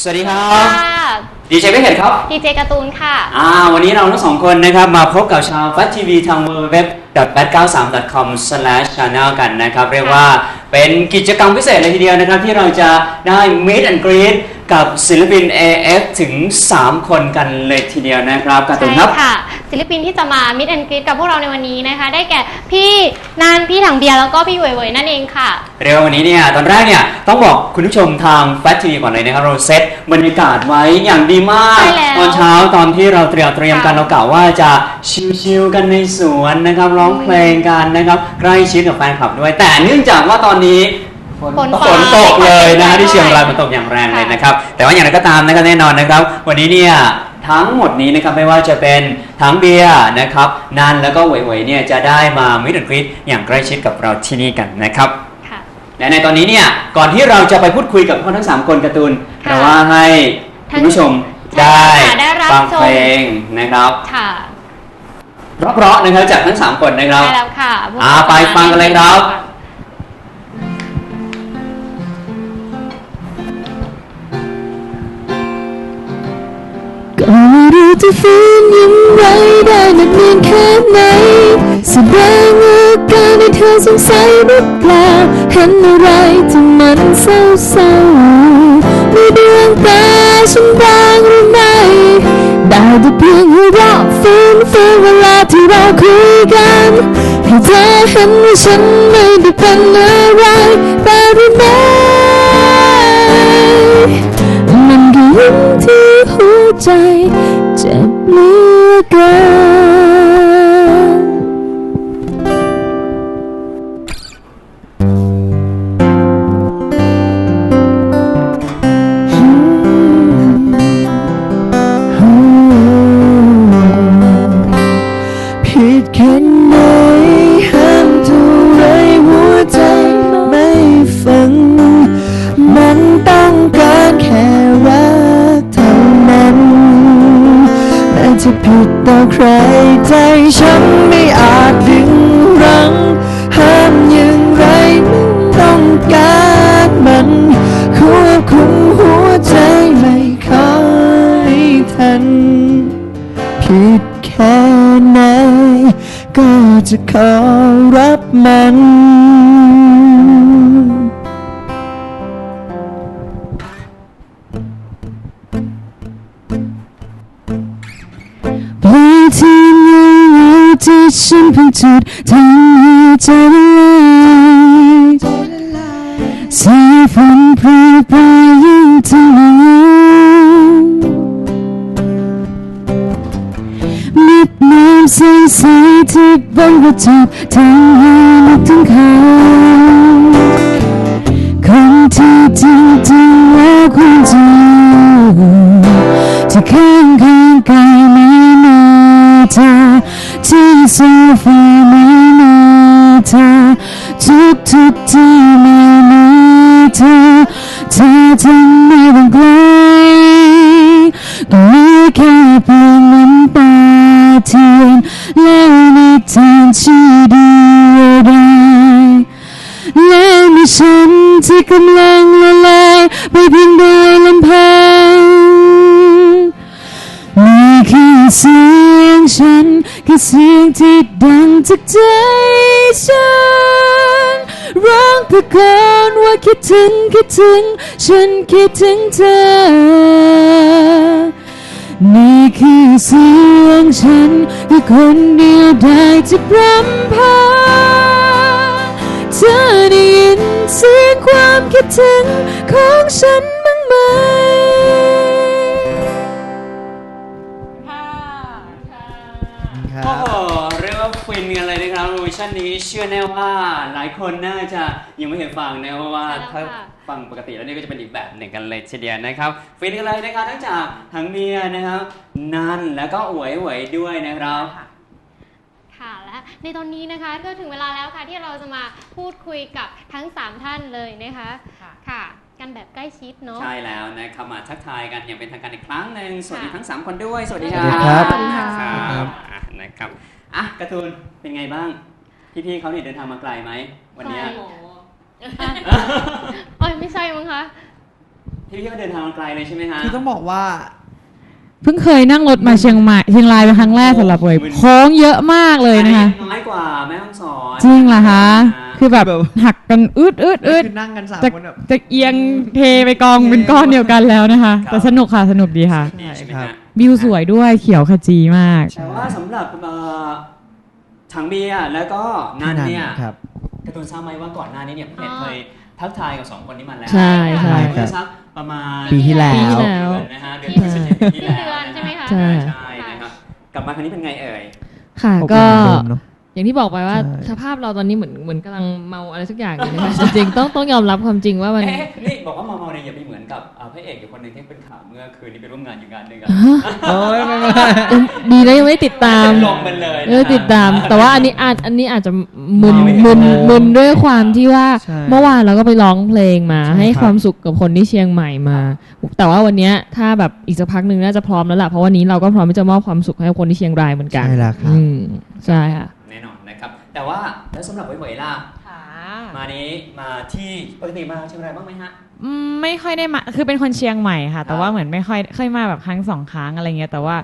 สวัสดีครับ ค่ะ哦ดีเจไม่เห็นครับ ดีเจการ์ตูนค่ะ อ่า วันนี้เราทั้งสองคนนะครับ มาพบกับชาวฟัตทีวีทางเว็บ 893.com/channel กันนะครับ เรียกว่าเป็นกิจกรรมพิเศษเลยทีเดียวนะครับ ที่เราจะได้ meet and greet กับศิลปิน AF ถึง 3 คนกันเลยทีเดียวนะครับการ์ตูนครับ ใช่ค่ะ ศิลปินที่จะมามิดแอนกรีดกับพวกเราในวันนี้นะคะ ได้แก่พี่นานพี่ถังเบียร์แล้วก็พี่เหวยๆนั่นเองค่ะ เรียกว่าวันนี้เนี่ยตอนแรกเนี่ยต้องบอกคุณผู้ชมทางแฟชทีวีก่อนเลยนะครับเราเซตบรรยากาศไว้อย่างดีมาก ใช่แล้วตอนเช้าตอนที่เราเตรียมเตรียมกันค่ะเรากล่าวว่าจะชิลๆกันในสวนนะครับร้องเพลงกันนะครับใกล้ชิดกับแฟนคลับด้วย แต่เนื่องจากว่าตอนนี้ ฝนฝนฝนตกเลยนะฮะฟ้าที่เชียงรายมันตกอย่างแรงเลยนะครับ แต่ว่าอย่างไรก็ตามนะครับแน่นอนนะครับ วันนี้เนี่ยทั้งหมดนี้นะครับไม่ว่าจะเป็นทั้งเบียร์นะครับนันแล้วก็เหวยๆเนี่ยจะได้มามิดแอนกรีดอย่างใกล้ชิดกับเราที่นี่กันนะครับค่ะและในตอนนี้เนี่ยก่อนที่เราจะไปพูดคุยกับคนทั้ง 3 คนการ์ตูนค่ะเราว่าให้คุณผู้ชมใช่ได้ค่ะได้รับฟังชมเพลงนะครับค่ะเพราะๆนะครับจากทั้ง 3 คนนะครับได้แล้วค่ะพวกอ่าเราไปฟังกันเลยครับ จะฟื้นยังไงได้นานเนียนแค่ไหนแสดงอาการให้เธอสงสัยหรือเปล่าเห็นอะไรที่มันเศร้าๆในดวงตาฉันบางหรือไม่ได้แต่เพียงหัวเราะฟื้นฟื้นเวลาที่เราคุยกันให้เธอเห็นว่าฉันไม่ได้เป็นอะไรแต่หรือไม่มันก็ยิ้มที่หัวใจ อ ต่อใครใจฉันไม่อาจดึงรั้งห้ามอย่างไรมันต้องการมันควบคุมหัวใจไม่ค่อยทัน ผิดแค่ไหนก็จะขอรับมัน จุดทำให้ใจะลายสียฝนโปรยปลายยิ่งทำให้เหงามิดน้ำใสๆที่บนกระจกทำให้นึกถึงเขาคนที่จริงจริงๆแล้วคว ที่โซฟาไม่มีเธอทุกทุกที่ไม่มีเธอเธอทำไม่ต้องไกลก็มีแค่เพียงน้ำตาเทียนแล้วนิทานที่ดีอะไรแล้วมีฉันที่กำลังละลายไปเพียงโดยลำพังนี่คือเสียงฉัน คือเสียงที่ดังจากใจฉันร้องตะโกนว่าคิดถึงคิดถึง ฉันคิดถึงเธอ นี่คือเสียงฉันคือคนเดียวได้จะพรำพาเธอได้ยินเสียงความคิดถึงของฉันบ้างไหม โอ้โหเรียกว่าฟินกันเลยนะครับเวอร์ชันนี้เชื่อแน่ว่าหลายคนน่าจะยังไม่เคยฟังนะเพราะว่าใช่ถ้าแล้วค่ะ ฟังปกติแล้วเนี่ยก็จะเป็นอีกแบบหนึ่งกันเลยทีเดียวนะครับ ฟินกันเลยนะครับทั้งจากทั้งเมียนะครับนันแล้วก็อวยหวยๆด้วยนะครับ ค่ะและในตอนนี้นะคะก็ถึงเวลาแล้วค่ะที่เราจะมาพูดคุยกับทั้ง 3 ท่านเลยนะคะค่ะ ค่ะ กันแบบใกล้ชิดเนาะ ใช่แล้วนะครับมาทักทายกันอย่างเป็นทางการอีกครั้งหนึ่งสวัสดีค่ะทั้ง 3 คนด้วย สวัสดีคสรัวับสดีครับ ครับอะนะครับอะการ์ตูนเป็นไงบ้าง พี่ๆเขาเนี่ยเดินทางมาไกลไหมวันเนี้ย โอ้ยไม่ใช่มั้งคะ พี่พี่ก็เดินทางมาไกลเลยใช่ไหมฮะ คือต้องบอกว่า เพิ่งเคยนั่งรถมาเชียงใหม่เชียงรายเป็นครั้งแรกสำหรับเวยโค้งเยอะมากเลยนะคะ อัน้อยกว่าแม่ห้องสอนจริงเหรอคะ คือแบบแบบหักกันอืดอืดอืดคือนั่งกันสามจะคนแบบจะเอียงเทไปกองเป็นก้อนเดียวกันแล้วนะคะ แต่สนุกค่ะสนุกดีค่ะ นี่ใช่ไหมครัฮะบวิวสวยด้วยเขียวขจีมาก แต่ว่าสำหรับเอ่อถังเบียร์แล้วก็นันเนี่ยครับ การ์ตูนทราบไหมว่าก่อนหน้านี้เนี่ยพี่เห็นเคยทักทายกับสองคนนี้มาแล้วใช่ใช่เมื่อสักประมาณปีที่แล้วปีที่แล้ว เดือนนะฮะเดือนพฤศจิกายนที่แล้วสิ้นเดือนใช่ไหมคะ ใช่ใช่นะครับกลับมาครั้งนี้เป็นไงเอ่ย ค่ะอบก็อุ่นเหมือนเดิมเนอะ อย่างที่บอกไปว่าใช่สภาพเราตอนนี้เหมือนเหมือนกำลังเมาอะไรสักอย่างอยู่นะคะจริงๆต้องต้องยอมรับความจริงว่ามันเอ๊ะนี่บอกว่าเมาๆเนี่ยอย่าไปเหมือนกับอ่าพระเอกอยู่คนหนึ่งที่เป็นข่าวเมื่อคืนนี้ไปร่วมงานอยู่งานหนึ่งอะโอ้ยไม่ไม่ดีแล้วยังไม่ได้ติดตามเป็นลมมันเลยนะเออติดตาม แต่ว่าอันนี้อาจอันนี้อาจจะมึนไม่มึนเห็นมึนด้วยความที่ว่าใช่เมื่อวานเราก็ไปร้องเพลงมาใช่ให้ครับความสุขกับคนที่เชียงใหม่มา แต่ว่าวันเนี้ยถ้าแบบอีกสักพักหนึ่งน่าจะพร้อมแล้วล่ะเพราะวันนี้เราก็พร้อมที่จะมอบความสุขให้คนที่เชียงรายเหมือนกันใช่แล้วครับอืมใช่ค่ะ แน่นอนนะครับแต่ว่าแล้วสำหรับเหวยๆล่ะค่ะมานี้มาที่ปกติมาเชียงรายบ้างไหมฮะ อืมไม่ค่อยได้มาคือเป็นคนเชียงใหม่ค่ะ แต่ครับว่าเหมือนไม่ค่อยเคยมาแบบครั้งสองครั้งอะไรเงี้ยแต่ว่า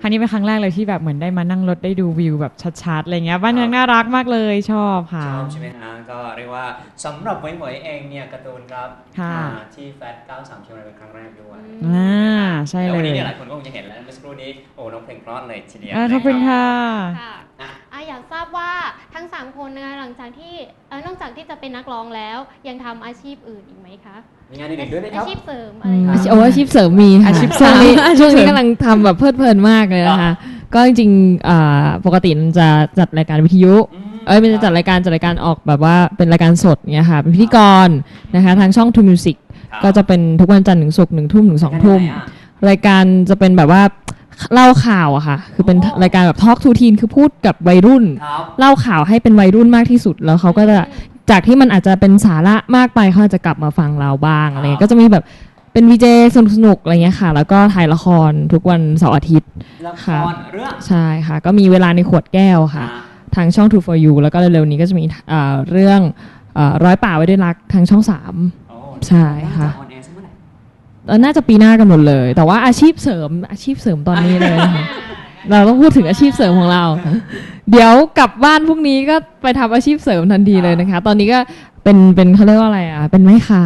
ครั้งนี้เป็นครั้งแรกเลยที่แบบเหมือนได้มานั่งรถได้ดูวิวแบบชัดๆอะไรเงี้ยบ้านเมืองน่ารักมากเลยชอบค่ะชอบใช่ไหมฮะก็เรียกว่าสำหรับเหวยๆเองเนี่ยการ์ตูนครับค่ะมาที่แฟต93เชียงรายเป็นครั้งแรกด้วยอ่าใช่แล้วเลวันยนี้เนี่ยหลายคนก็คงจะเห็นแล้วเมื่อสักครู่นี้โอ้น้องเพลงเพราะเลยทีเดียวอ่าขอบคุณนะค่ะค่ะอะอะอยากทราบว่าทั้ง 3 คนนะคะหลังจากที่เอ่อนอกจากที่จะเป็นนักร้องแล้ว ยังทำอาชีพอื่นอีกไหมคะมีงานอื่นๆด้วยไหมคอารับ ชีพเสริมอะไรอืมอย่างอาเงี้ยชีพโอ้อาชีพเสริมมีค่ะอาชีพช่วงนี้เสริมช่วงนี้กำลังทำแบบเพลิดเพลินมากเลยนะครัคะบก็จริงๆอ่าปกติมันจะจัดรายการวิทยุอืมเอ้ยเป็นจัดรายการจัดรายการออกแบบว่าเป็นรายการสดเนี่ยค่ะ เป็นพิธีกรนะคะทางช่อง True Music ครับ ก็จะเป็นทุกวันจันทร์ถึงศุกร์หนึ่งทุ่มถึงสองทุ่ม รายการไหนอะรายการจะเป็นแบบว่า เล่าข่าวอะค่ะ คือเป็นโอ้รายการแบบทอล์กทูทีนคือพูดกับวัยรุ่น ครับเล่าข่าวให้เป็นวัยรุ่นมากที่สุดแล้วเขาก็จะจากที่มันอาจจะเป็นสาระมากไปเขาอาจจะกลับมาฟังเราบ้างอะไรเงี้ยก็จะมีแบบเป็นวีเจสนุกๆอะไรเงี้ยค่ะ แล้วก็ถ่ายละครทุกวันเสาร์อาทิตย์ ละคค่ะ รเรื่องใช่ค่ะ ก็มีเวลาในขวดแก้วค่ะอ่าทางช่อง True for You แล้วก็เร็วๆนี้ก็จะมีเอ่อเรื่องเอ่อร้อยป่าไว้ด้วยรักทางช่องสาม โอ้ใช่ค่ะ น่าจออน เอ่อน่าจะปีหน้ากันหมดเลย แต่ว่าอาชีพเสริมอาชีพเสริมตอนนี้เลยนะคะ เราต้องพูดถึงอาชีพเสริมของเรา เดี๋ยวกลับบ้านพรุ่งนี้ก็ไปทำอาชีพเสริมทันทีเลยนะคะ ตอนนี้ก็เป็นเป็นเขาเรียกว่าอะไรอะ เป็นแม่ค้า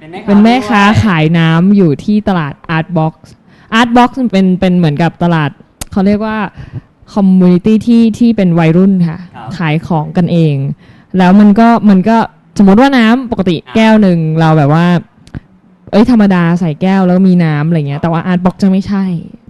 เป็นแม่ค้าเป็นแม่ค้าด้วย ขายน้ำอยู่ที่ตลาด Art Box Art Box มันเป็นเป็นเหมือนกับตลาดเขาเรียกว่าคอมมูนิตี้ที่ที่เป็นวัยรุ่นค่ะ ครับ ขายของกันเอง แล้วมันก็มันก็สมมติว่าน้ำปกติอ่าแก้วหนึ่งเราแบบว่า เอ้ยธรรมดาใส่แก้วแล้วมีน้ำอะไรเงี้ยแต่ว่าอาร์ตบ็อกจะไม่ใช่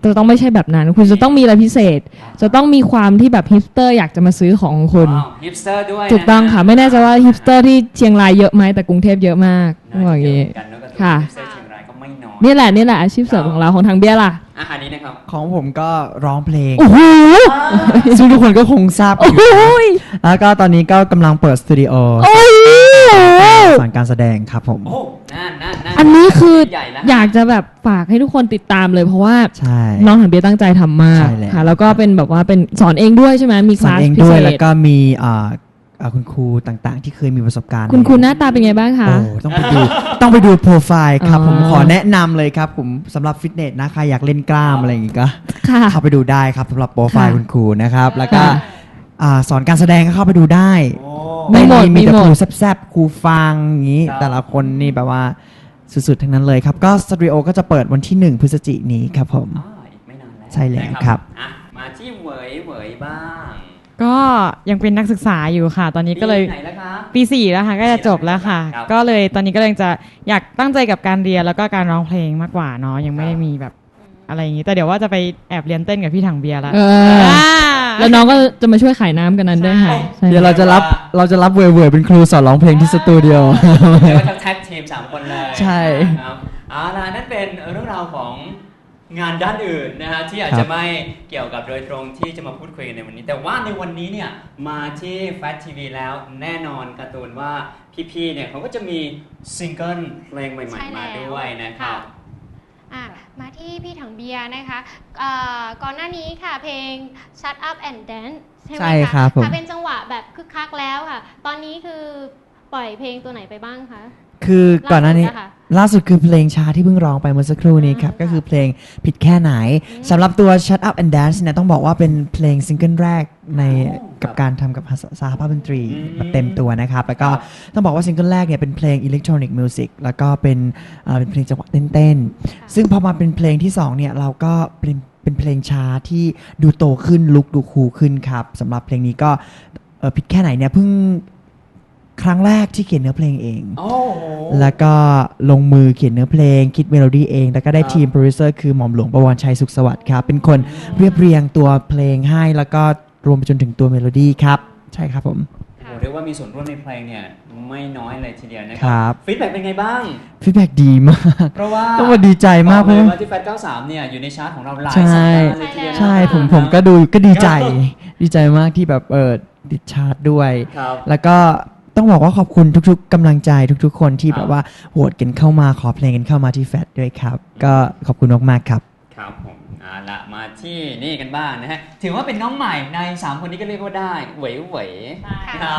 จะต้องไม่ใช่แบบนั้น คุณจะต้องมีอะไรพิเศษ จะต้องมีความที่แบบฮิปสเตอร์อยากจะมาซื้อของของคุณว้าวฮิปสเตอร์ด้วยถูกต้องนค่ะ ไม่แน่ใจว่าฮิปสเตอร์ที่เชียงรายเยอะไหมแต่กรุงเทพเยอะมากน่าบอกอย่างจะเยงี้อะเหมือนกันเนอะการ์ตูนค่ะฮิปสเตอร์เชียงรายก็ไม่น้อยนี่แหละนี่แหละอาชีพเสริมของเราของทางเบี้ยล่ะอาหารนี้นะครับของผมก็ร้องเพลงโอ้โหซึ่งทุกคนก็คงทราบโอ้อยู่โหแล้วก็ตอนนี้ก็กำลังเปิดสตูดิโอโอ้ย สอนการแสดงครับผม โอ้นั่นนั่นนั่นอันนี้คือใหญ่แล้วอยากจะแบบฝากให้ทุกคนติดตามเลยเพราะว่าใช่น้องทางเบี้ยตั้งใจทำมากใช่แล้ว ค่ะ แล้วก็เป็นแบบว่าเป็นสอนเองด้วยใช่ไหมมีคสอนลาสเองพิด้เศวย ษแล้วก็มีอ่าอ่าคุณครูต่างๆ ที่เคยมีประสบการณ์คุณครูหน้าตาเป็นไงบ้างคะ โอ้ต้องไปดู ต้องไปดูโปรไฟล์ครับอ๋อผมขอแนะนำเลยครับผมสำหรับฟิตเนสนะใครอยากเล่นกล้ามอะไรอย่างงี้ก็ค่ะ เข้าไปดูได้ครับสำหรับโปรไฟล์ค่ะคุณครูนะครับ แล้วก็ค่ะ อ่าสอนการแสดงก็เข้าไปดูได้ โอ้มีหมดมีแต่มีหมดครูแซบๆครูฟังอย่างนี้ ครับ แต่ละคนนี่แบบว่าสุดๆ ทั้งนั้นเลยครับ ก็สตูดิโอก็จะเปิดวันที่ 1 พฤศจิกายนนี้ครับผม อ่าอีกไม่นานแล้วใช่แล้วนะครับ อะมาที่เหวยเหวยบ้างก็ยังเป็นนักศึกษาอยู่ค่ะ ตอนนี้ก็เลยปีไหนแล้วคะ ปีสี่แล้วค่ะก็จะจบแล้วค่ะ ครับ ก็เลยตอนนี้ก็เลยจะอยากตั้งใจกับการเรียนแล้วก็การร้องเพลงมากกว่าเนาะยังไม่ได้มีแบบ อะไรอย่างนี้แต่เดี๋ยวว่าจะไปแอบเรียนเต้นกับพี่ถังเบียร์แล้วเออแล้วน้องก็จะมาช่วยขายน้ำกันนั้นด้วยค่ะใช่เดี๋ยวเราจะรับเราจะรับเว่ยๆเป็นครูสอนร้องเพลงที่สตูดิโอเรียกว่าทั้งแท็กทีมสามคนเลยใช่ครับเอาล่ะนั่นเป็นเรื่องราวของงานด้านอื่นนะฮะที่อาจครัจะบไม่เกี่ยวกับโดยตรงที่จะมาพูดคุยกันในวันนี้ แต่ว่าในวันนี้เนี่ยมาที่แฟ t ทีวีแล้วแน่นอนการ์ตูนว่าพี่ๆเนี่ยเขาก็จะมีซิงเกิลเพลงใหม่ ใช่ๆ มาแล้วด้วยนะครับ อะมาที่พี่ถังเบียร์นะคะเอ่อก่อนหน้านี้ค่ะเพลง Shut Up and Dance ใช่ไหมใช่คะครับผมค่ะเป็นจังหวะแบบคึกคักแล้วค่ะ ตอนนี้คือปล่อยเพลงตัวไหนไปบ้างคะ คือก่อนหน้านี้ ล่สุดะค่ะล่าสุดคือเพลงช้าที่เพิ่งร้องไปเมื่อสักครู่นี้ครับอ่าก็คือเพลงผิดแค่ไหนสำหรับตัว Shut Up and Dance เนี่ยต้องบอกว่าเป็นเพลงซิงเกิลแรกในโอ้กับการทำกับสหภาพดนตรีอืมแบบเต็มตัวนะครับ แล้วก็ครับต้องบอกว่าซิงเกิลแรกเนี่ยเป็นเพลงอิเล็กทรอนิกส์มิวสิกแล้วก็เป็นเอ่อเป็นเพลงจังหวะเต้นๆ ซึ่งพอมาเป็นเพลงที่2เนี่ยเราก็เป็นเป็นเพลงช้าที่ดูโตขึ้นลุกดูคูลขึ้นครับสำหรับเพลงนี้ก็ เอ่อผิดแค่ไหนเนี่ยเพิ่ง ครั้งแรกที่เขียนเนื้อเพลงเอง โอ้โห แล้วก็ลงมือเขียนเนื้อเพลง คิดเมโลดี้เอง แล้วก็ได้ครับ ทีมโปรดิวเซอร์คือหม่อมหลวงประวรชัยสุขสวัสดิ์ครับ เป็นคนเรียบเรียงตัวเพลงให้ แล้วก็รวมไปจนถึงตัวเมโลดี้ครับ ใช่ครับผม โอ้โหเรียกว่ามีส่วนร่วมในเพลงเนี่ยไม่น้อยเลยทีเดียวนะคครัรับ ฟีดแบ็กเป็นไงบ้าง ฟีดแบ็ดีมาก เพราะว่าต้องมาดีใจมากบเพอราะเลยว่า ว่าที่แฟต93 เนี่ย อยู่ในชาร์ตของเราหลายใช่ สัปดาห์เลยทีเดียวใช่ ผมนะผมก็ดูก็ดีใจครับดีใจมากที่แบบเออติดชาร์ตด้วย ครับ แล้วก็ ต้องบอกว่าขอบคุณทุกๆกำลังใจทุกๆ คนที่ครับแบบว่าโหวตกันเข้ามาขอเพลงกันเข้ามาที่แฟดด้วยครับ ก็ขอบคุณมากๆครับ ครับผมเอา ละมาที่นี่กันบ้างนะฮะถือว่าเป็นน้องใหม่ใน3คนนี้ก็เรียกว่าได้เหวยเหวยค่ะ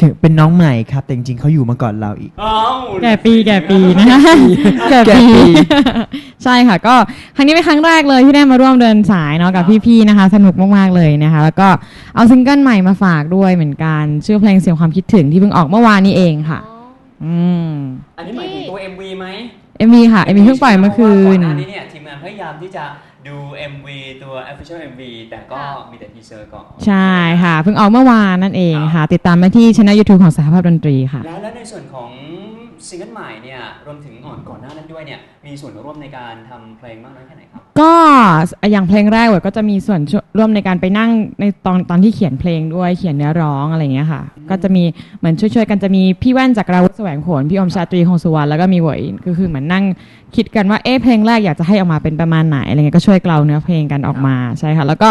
ถึงเป็นน้องใหม่ครับ แต่จริงๆเขาอยู่มาก่อนเราอีก อ้าวแก่ปีแก่ปีนะคะแก่แก่ปีปี ใช่ค่ะก็ครั้งนี้เป็นครั้งแรกเลยที่ได้มาร่วมเดินสายเนาะกับพี่ๆนะคะ สนุกมากๆเลยนะคะ แล้วก็เอาซิงเกิลใหม่มาฝากด้วยเหมือนกันชื่อเพลงเสียงความคิดถึงที่เพิ่งออกเมื่อวานนี้เองค่ะ อืม อันนี้หมายถึงตัว MV ไหม เอ็มวีค่ะเอ็มวีเพิ่งปล่อยเมื่อคืก่อนน หน้านี้เนี่ยทีมงานพยายามที่จะดู MV ตัว official MV แต่ก็มีแต่ทีเซอร์ก่อน ใช่ค่ะ เพิ่งออกเมื่อวานนั่นเองค่ะ ติดตามได้ที่ช่อง YouTube ของสหภาพดนตรีค่ะ แล้วแล้วในส่วนของซิงเกิลใหม่เนี่ยรวมถึงก่อนก่อนหน้านั้นด้วยเนี่ย มีส่วนร่วมในการทำเพลงมากน้อยแค่ไหนครับ ก็อย่างเพลงแรกเวยก็จะมีส่วนช่วยร่วมในการไปนั่งในตอนตอนที่เขียนเพลงด้วยเขียนเนื้อร้องอะไรอย่างเงี้ยค่ะ ก็จะมีเหมือนช่วยๆกันจะมีพี่แว่นจากราวุธแสวงผลพี่อมชาตรีคงสุวรรณแล้วก็มีเหวยก็คือเหมือนนั่งคิดกันว่าเอ๊ะเพลงแรกอยากจะให้ออกมาเป็นประมาณไหนอะไรเงี้ยก็ช่วยเกลาเนื้อเพลงกันออกมาใช่ค่ะ แล้วก็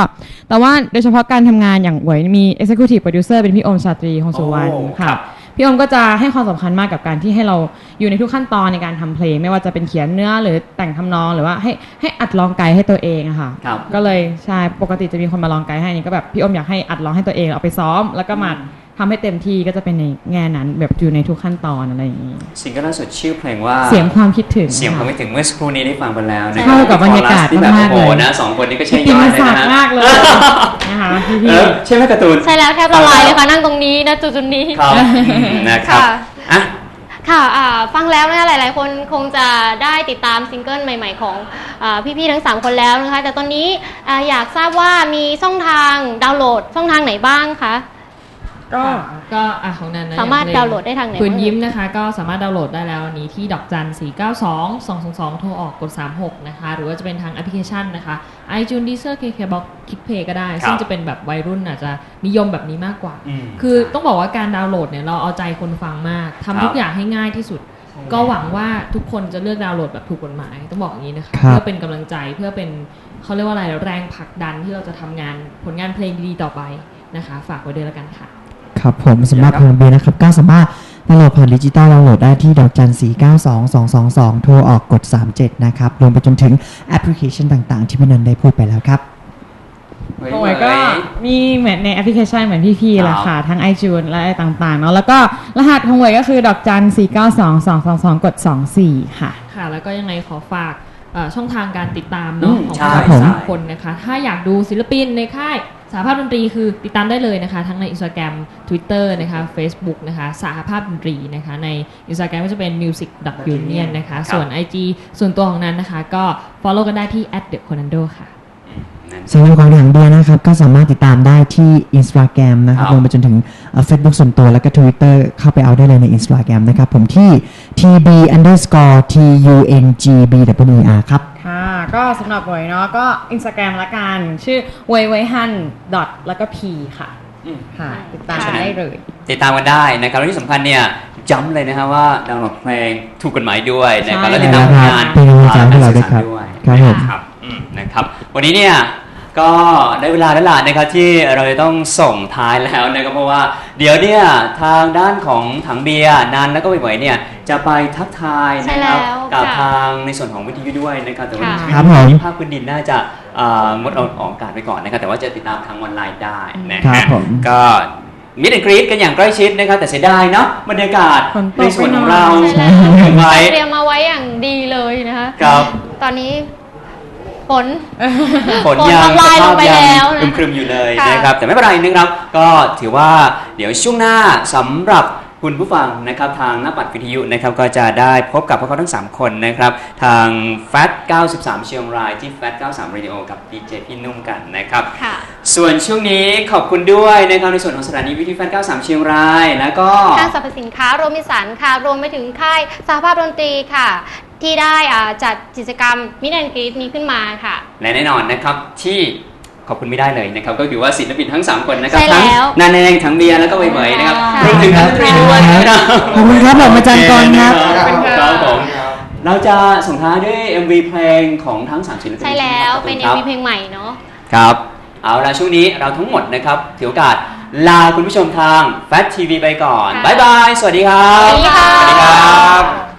แต่ว่าโดยเฉพาะการทำงานอย่างเหวยมี executive producer เป็นพี่อมชาตรีคงสุวรรณโอ้ครัค่ะ บ พี่อมก็จะให้ความสำคัญมากกับการที่ให้เราอยู่ในทุกขั้นตอนในการทำเพลง ไม่ว่าจะเป็นเขียนเนื้อหรือแต่งทำนองหรือว่าให้ให้อัดร้องไกด์ให้ตัวเองอะค่ะ ครับ ก็เลยใช่ปกติจะมีคนมาลองไกด์ให้อันนี่ก็แบบพี่อมอยากให้อัดร้องให้ตัวเองเอาไปซ้อม แล้วก็มา ทำให้เต็มที่ก็จะเป็นในแง่นั้นแบบอยู่ในทุกขั้นตอนอะไรอย่างนี้ซิงเกิลล่าสุดชื่อเพลงว่าเสียงความคิดถึงเสียงความค่ะไม่ถึงเมื่อสักครู่นี้ได้ฟังไปแล้วนะเข้ากับบรรยากาศที่แบบมากๆโอ้โหเลยนะสองคนนี้ก็ใช่ติย่มอยมันเลยสานะกฮะมากเลยนะคะพี่เอพี่อใช่ไหมการ์ตูนใช่แล้วแทบละลายเลยค่ะนั่งตรงนี้นะจุดจุดๆนี้ครับอืมนะครับค่ะอะค่ะอ่าฟังแล้วนะคะหลาย ๆ คนคงจะได้ติดตามซิงเกิลใหม่ ๆ ของอาพี่ๆทั้ง 3 คนแล้วนะคะ แต่ตอนนี้อ่าอยากทราบว่ามีช่องทางดาวน์โหลดช่องทางไหนบ้างคะ ก็ ก็อะของนันนะสามารถอย่งเพลงดาวน์โหลดได้ทางไหนคืนบ้าง ยิ้มนะคะ ก็สามารถดาวน์โหลดได้แล้วอันนี้ที่ดอกจัน 4 9 2 2 2 2 โทรออกกด 36 นะคะ หรือว่าจะเป็นทางแอปพลิเคชันนะคะ iTunes Deezer KKBox KickPay ก็ได้ ซึ่งจะเป็นแบบวัยรุ่นอาจจะนิยมแบบนี้มากกว่า อืม คือต้องบอกว่าการดาวน์โหลดเนี่ยเราเอาใจคนฟังมากทำทุครักบอย่างให้ง่ายที่สุด ก็หวังว่าทุกคนจะเลือกดาวน์โหลดแบบถูกกฎหมายต้องบอกอย่างนี้นะคะ ครับ เพื่อเป็นกำลังใจเพื่อเป็นเขาเรียกว่าอะไรแรงผลักดันที่เราจะทำงานผลงานเพลงดีๆต่อไปนะคะ ฝากไว้ด้วยแล้วกันค่ะ ครับผมสำหรับเพลงเบียร์นะครับก็สามารถดาวน์โหลดผ่านดิจิตอลดาวน์โหลดได้ที่ดอกจัน4 9 2 2 2 2 โทรออกกด 37 นะครับ รวมไปจนถึงแอปพลิเคชันต่างๆ ที่พี่นันได้พูดไปแล้วครับเฮ้ยโอ้ยก็มีเหมือนในแอปพลิเคชันเหมือนพี่ๆแหละครัค่ะบทั้ง iTunes และอะไรต่างๆเนาะแล้วก็รหัสของหวยก็คือดอกจัน4 9 2 2 2 2 กด 24 ค่ะ ค่ะ แล้วก็ยังไงขอฝากเอ่อช่องทางการติดตามเนาะอืมของใช่เราผมสามคนนะคะ ถ้าอยากดูศิลปินในค่าย สาภาพดนตรีคือติดตามได้เลยนะคะ ทั้งใน Instagram Twitter นะคะ Facebook นะคะสาภาพดนตรีนะคะ ใน Instagram ก็จะเป็น music union นะคะครับส่วน IG ส่วนตัวของนั้นนะคะ ก็ follow กันได้ที่ @theconando ค่ะนั่นสำหรับของทางเบียร์นะครับ ก็สามารถติดตามได้ที่ Instagram นะครับครับรวมไปจนถึงเฟซบุ๊กส่วนตัวแล้วก็ Twitter เข้าไปเอาได้เลยใน Instagram นะครับ ผมที่ tb underscore tungb w r ครับค่ะ ก็สำหรับหวยเนาะก็ Instagram ละกัน ชื่อเวยเวยฮันดอทแล้วก็ p ค่ะอืม ค่ะ ติดตามค่ะได้เลย ติดตามกันได้นะครับและที่สำคัญเนี่ยย้ำเลยนะครับว่าดาวน์โหลดเพลงถูกกฎหมายด้วยนะครับใช่ แล้วติดตามผลงานเป็นกำลังใจให้เราด้วยครับด้วยครับผมนะครับอืมนะครับ วันนี้เนี่ย ก็ได้เวลาแล้วล่ะนะครับที่เราจะต้องส่งท้ายแล้วนะครับเพราะว่าเดี๋ยวเนี่ยทางด้านของถังเบียร์นันแล้วก็ไหวๆเนี่ยจะไปทักทายนะครับใช่แล้วกับค่ะทางในส่วนของวิทยุด้วยนะครับแต่ว่าค่ะครับผมภาคพื้นดินน่าจะเอ่องดออกอากาศไปก่อนนะครับแต่ว่าจะติดตามทางออนไลน์ได้นะครัฮะบผม ก็มิดแอนกรีดกันอย่างใกล้ชิดนะครับแต่เสียดายเนาะบรรยากาศฝนตกในส่วนของไปหน่อยเราใช่แล้วถึงไว้เตรียมมาไว้อย่างดีเลยนะคะ ครับ ตอนนี้ ฝน ฝนยังฝนละลายลงไปสภาพแล้วนะอึมครึมอยู่เลยค่ะ นะครับ แต่ไม่เป็นไรนะครับ ก็ถือว่าเดี๋ยวช่วงหน้าสำหรับคุณผู้ฟังนะครับทางหน้าปัดวิทยุนะครับก็จะได้พบกับพวกเขาทั้ง 3 คนนะครับ ทาง FAT 93 เชียงรายที่ FAT 93 Radio กับ DJ พี่นุ่มกันนะครับ ค่ะ ส่วนช่วงนี้ขอบคุณด้วยนะครับในส่วนของสถานีวิทยุแฟน93 เชียงราย แล้วก็ ห้างสรรพสินค้าโรมิสันค่ะ รวมไปถึงค่ายสหภาพดนตรีค่ะ ที่ได้อ่าจัดกิจกรรมมิดแอนกรีดนี้ขึ้นมาค่ะและแน่นอนนะครับที่ขอบคุณไม่ได้เลยนะครับก็คือว่าศิลปินทั้ง 3 คนนะครับใช่ทั้งแล้วนันเองทั้งเบียร์แล้วก็เหมยๆนะครับค่ะรวมถึงนักดนตรีด้วยนะครับขอบคุณครับผมอาจารย์กรครับครับผมเราจะส่งท้ายด้วย MV เพลงของทั้งสามศิลปินใช่แล้วเป็นครับ MV เพลงใหม่เนาะครับเอาละช่วงนี้เราทั้งหมดนะครับถือโอกาสลาคุณผู้ชมทาง Fat TV ไปก่อนค่ะบ๊ายบาย สวัสดีครับ สวัสดีค่ะสวัสดีครับ